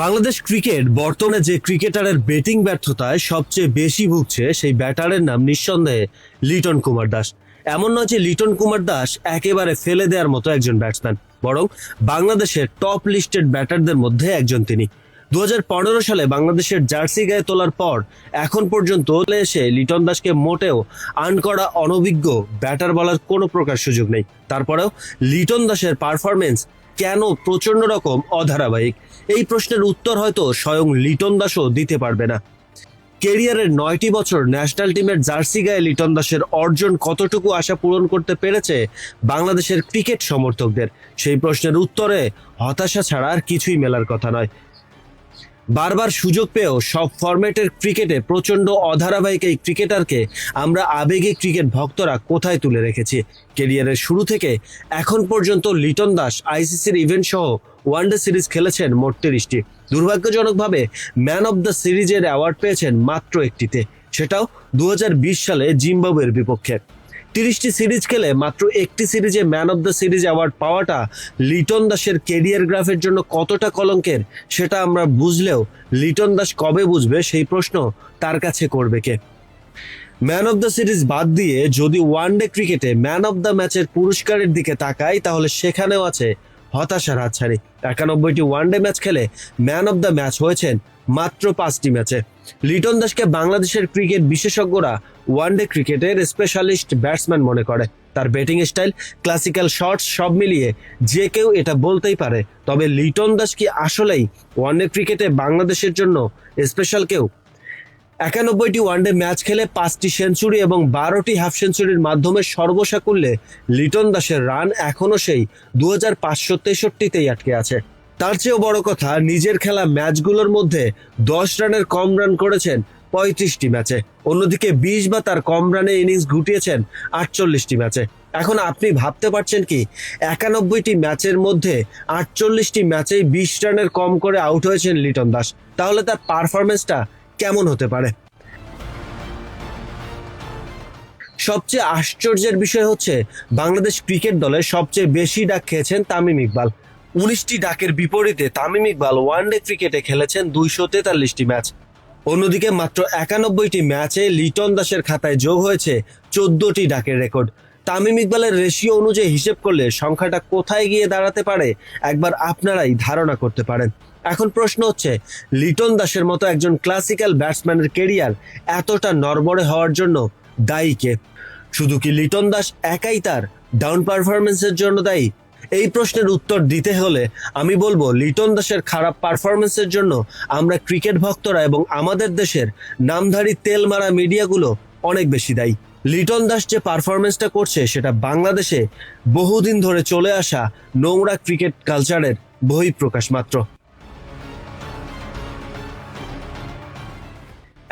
Bangladesh cricket বর্তমানে যে ক্রিকেটারের ব্যাটিং ব্যর্থতায় সবচেয়ে বেশি ভুগছে সেই ব্যাটারের নাম নিঃসন্দেহে লিটন কুমার দাস। এমন নয় যে লিটন কুমার দাস একেবারে ফেলে দেওয়ার মতো একজন ব্যাটসম্যান, বরং বাংলাদেশের টপ লিস্টেড ব্যাটারদের মধ্যে একজন তিনি। দু হাজার পনেরো সালে বাংলাদেশের জার্সি গায়ে তোলার পর এখন পর্যন্ত এসে লিটন দাসকে মোটেও আর্ন করা অনভিজ্ঞ ব্যাটার বলার কোনো প্রকার সুযোগ নেই। তারপরেও লিটন দাসের পারফরমেন্স কেন প্রচণ্ড রকম অধারাবাহিক? এই প্রশ্নের উত্তর হয়তো স্বয়ং লিটন দাসও দিতে পারবে না। কেরিয়ারের নয়টি বছর ন্যাশনাল টিমের জার্সি গায়ে লিটন দাসের অর্জন কতটুকু আশা পূরণ করতে পেরেছে বাংলাদেশের ক্রিকেট সমর্থকদের? সেই প্রশ্নের উত্তরে হতাশা ছাড়া আর কিছুই মেলার কথা নয়। বারবার সুযোগ পেয়েও সব ফরম্যাটের ক্রিকেটে প্রচণ্ড অধারাবাহিক এই ক্রিকেটারকে আমরা আবেগে ক্রিকেট ভক্তরা কোথায় তুলে রেখেছি? কেরিয়ারের শুরু থেকে এখন পর্যন্ত লিটন দাস, আইসিসির ইভেন্ট সহ ওয়ানডে সিরিজ খেলেছেন মোট তিরিশটি। দুর্ভাগ্যজনকভাবে ম্যান অব দ্য সিরিজের অ্যাওয়ার্ড পেয়েছেন মাত্র একটিতে। সেটাও দু হাজার বিশ সালে জিম্বাবুয়ের বিপক্ষে। তিরিশটি সিরিজ খেলে মাত্র একটি সিরিজে man of the series award পাওয়াটা লিটন দাসের কেরিয়ার গ্রাফের জন্য কতটা কলঙ্কের, সেটা আমরা বুঝলেও লিটন দাস কবে বুঝবে সেই প্রশ্ন তার কাছে করবে কে? ম্যান অব দ্য সিরিজ বাদ দিয়ে যদি ওয়ানডে ক্রিকেটে ম্যান অব দ্য ম্যাচের পুরস্কারের দিকে তাকাই তাহলে সেখানেও আছে হতাশার হাতছানি। একানব্বইটি ওয়ানডে ম্যাচ খেলে ম্যান অব দ্য ম্যাচ হয়েছেন মাত্র পাঁচটি ম্যাচে। লিটন দাসকে বাংলাদেশের ক্রিকেট বিশেষজ্ঞরা ওয়ানডে ক্রিকেটের স্পেশালিস্ট ব্যাটসম্যান মনে করে। তার ব্যাটিং স্টাইল, ক্লাসিক্যাল শটস সব মিলিয়ে যে কেউ এটা বলতেই পারে। তবে লিটন দাস কি আসলেই ওয়ানডে ক্রিকেটে বাংলাদেশের জন্য স্পেশাল কেউ? একানব্বইটি ওয়ানডে ম্যাচ খেলে পাঁচটি সেঞ্চুরি এবং বারোটি হাফ সেঞ্চুরির মাধ্যমে সর্বসাকুল্যে লিটন দাসের রান এখনও সেই দু হাজার পাঁচশো তেষট্টিতেই আটকে আছে। তার চেয়েও বড় কথা, নিজের খেলা ম্যাচগুলোর মধ্যে দশ রানের কম রান করেছেন পঁয়ত্রিশটি ম্যাচে। অন্যদিকে বিশ বা তার কম রানে ইনিংস ঘুটিয়েছেন আটচল্লিশটি ম্যাচে। এখন আপনি ভাবতে পারছেন কি, একানব্বইটি ম্যাচের মধ্যে আটচল্লিশটি ম্যাচেই বিশ রানের কম করে আউট হয়েছেন লিটন দাস। তাহলে তার পারফরমেন্সটা কেমন হতে পারে? সবচেয়ে আশ্চর্যের বিষয় হচ্ছে, বাংলাদেশ ক্রিকেট দলে সবচেয়ে বেশি ডাক খেয়েছেন তামিম ইকবাল। উনিশটি ডাকের বিপরীতে তামিম ইকবাল ওয়ানডে ক্রিকেটে খেলেছেন দুইশো তেতাল্লিশটি ম্যাচ। অন্যদিকে মাত্র একানব্বইটি ম্যাচে লিটন দাসের খাতায় যোগ হয়েছে চোদ্দটি ডাকের রেকর্ড। তামিম ইকবালের রেশিও অনুযায়ী হিসেব করলে সংখ্যাটা কোথায় গিয়ে দাঁড়াতে পারে, একবার আপনারাই ধারণা করতে পারেন। এখন প্রশ্ন হচ্ছে, লিটন দাসের মতো একজন ক্লাসিক্যাল ব্যাটসম্যানের কেরিয়ার এতটা নরবরে হওয়ার জন্য দায়ী কে? শুধু কি লিটন দাস একাই তার ডাউন পারফরমেন্সের জন্য দায়ী এই প্রশ্নের উত্তর দিতে হলে আমি বলব লিটন দাসের খারাপ পারফরমেন্সের জন্য আমরা ক্রিকেট ভক্তরা এবং আমাদের দেশের নামধারী তেল মারা মিডিয়াগুলো অনেক বেশি দায়ী। লিটন দাস যে পারফরমেন্সটা করছে সেটা বাংলাদেশে বহুদিন ধরে চলে আসা নোংরা ক্রিকেট কালচারের বহিঃপ্রকাশ মাত্র।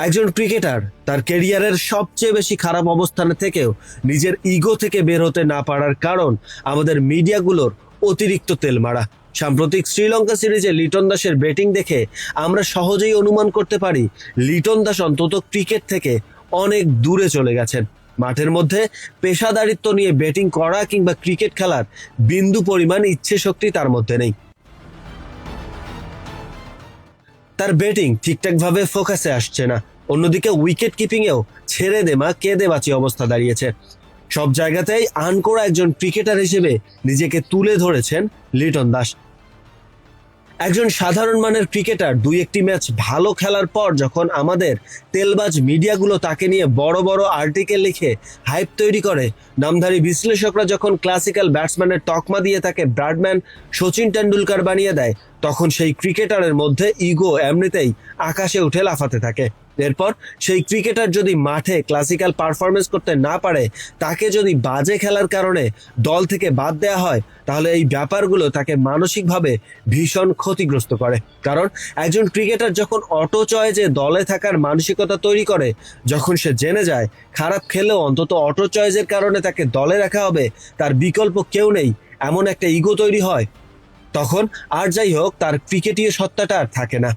একজন ক্রিকেটার, তার কেরিয়ারের সবচেয়ে বেশি খারাপ অবস্থানে থেকেও নিজের ইগো থেকে বের হতে না পারার কারণ আমাদের মিডিয়াগুলোর অতিরিক্ত তেল মারা সাম্প্রতিক শ্রীলঙ্কা সিরিজে লিটন দাসের ব্যাটিং দেখে আমরা সহজেই অনুমান করতে পারি, লিটন দাস অন্তত ক্রিকেট থেকে অনেক দূরে চলে গেছেন। মাঠের মধ্যে পেশাদারিত্ব নিয়ে ব্যাটিং করা কিংবা ক্রিকেট খেলার বিন্দু পরিমাণ ইচ্ছে শক্তি তার মধ্যে নেই। তার ব্যাটিং ঠিকঠাকভাবে ফোকাসে আসছে না। অন্যদিকে উইকেট কিপিংয়েও ছেড়ে দে মা কেঁদে বাঁচি অবস্থা দাঁড়িয়েছে। সব জায়গাতেই আনকোরা একজন ক্রিকেটার হিসেবে নিজেকে তুলে ধরেছেন লিটন দাস। একজন সাধারণ মানের ক্রিকেটার দুই একটি ম্যাচ ভালো খেলার পর যখন আমাদের তেলবাজ মিডিয়াগুলো তাকে নিয়ে বড় বড় আর্টিকেল লিখে হাইপ তৈরি করে, নামধারী বিশ্লেষকরা যখন ক্লাসিক্যাল ব্যাটসম্যানের তকমা দিয়ে তাকে ব্র্যাডম্যান সচিন টেন্ডুলকার বানিয়ে দেয়, তখন সেই ক্রিকেটারের মধ্যে ইগো এমনিতেই আকাশে উঠে লাফাতে থাকে। এরপর সেই ক্রিকেটার যদি মাঠে ক্লাসিক্যাল পারফরমেন্স করতে না পারে, তাকে যদি বাজে খেলার কারণে দল থেকে বাদ দেওয়া হয়, তাহলে এই ব্যাপারগুলো তাকে মানসিকভাবে ভীষণ ক্ষতিগ্রস্ত করে। কারণ একজন ক্রিকেটার যখন অটো চয়েজে দলে থাকার মানসিকতা তৈরি করে, যখন সে জেনে যায়, খারাপ খেলেও অন্তত অটো চয়েজের কারণে তাকে দলে রাখা হবে, তার বিকল্প কেউ নেই, এমন একটা ইগো তৈরি হয়, তখন আর যাই হোক, তার ক্রিকেটীয় সত্তাটা আর থাকে না।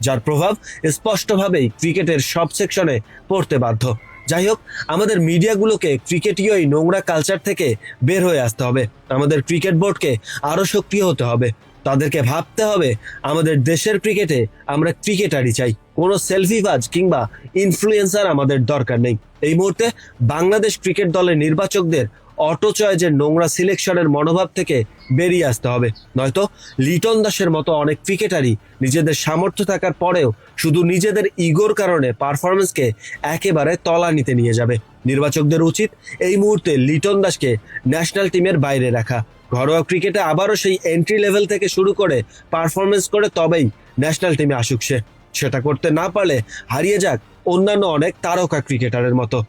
যার প্রভাব স্পষ্টভাবেই ক্রিকেটের সব সেকশনে পড়তে বাধ্য। যাই হোক আমাদের মিডিয়াগুলোকে ক্রিকেটীয় নোংরা কালচার থেকে বের হয়ে আসতে হবে। আমাদের ক্রিকেট বোর্ডকে আরও সক্রিয় হতে হবে। তাদেরকে ভাবতে হবে, আমাদের দেশের ক্রিকেটে আমরা ক্রিকেটারই চাই। কোনো সেলফিবাজ কিংবা ইনফ্লুয়েন্সার আমাদের দরকার নেই। এই মুহূর্তে বাংলাদেশ ক্রিকেট দলের নির্বাচকদের অটো চয়েজের নোংরা সিলেকশনের মনোভাব থেকে বেরিয়ে আসতে হবে। নয়তো লিটন দাসের মতো অনেক ক্রিকেটারই নিজেদের সামর্থ্য থাকার পরেও শুধু নিজেদের ইগোর কারণে পারফরমেন্সকে একেবারে তলানিতে নিয়ে যাবে। নির্বাচকদের উচিত এই মুহূর্তে লিটন দাসকে ন্যাশনাল টিমের বাইরে রাখা। ঘরোয়া ক্রিকেটে আবারও সেই এন্ট্রি লেভেল থেকে শুরু করে পারফরমেন্স করে তবেই ন্যাশনাল টিমে আসুক সে। সেটা করতে না পারলে হারিয়ে যাক অন্যান্য অনেক তারকা ক্রিকেটারের মতো।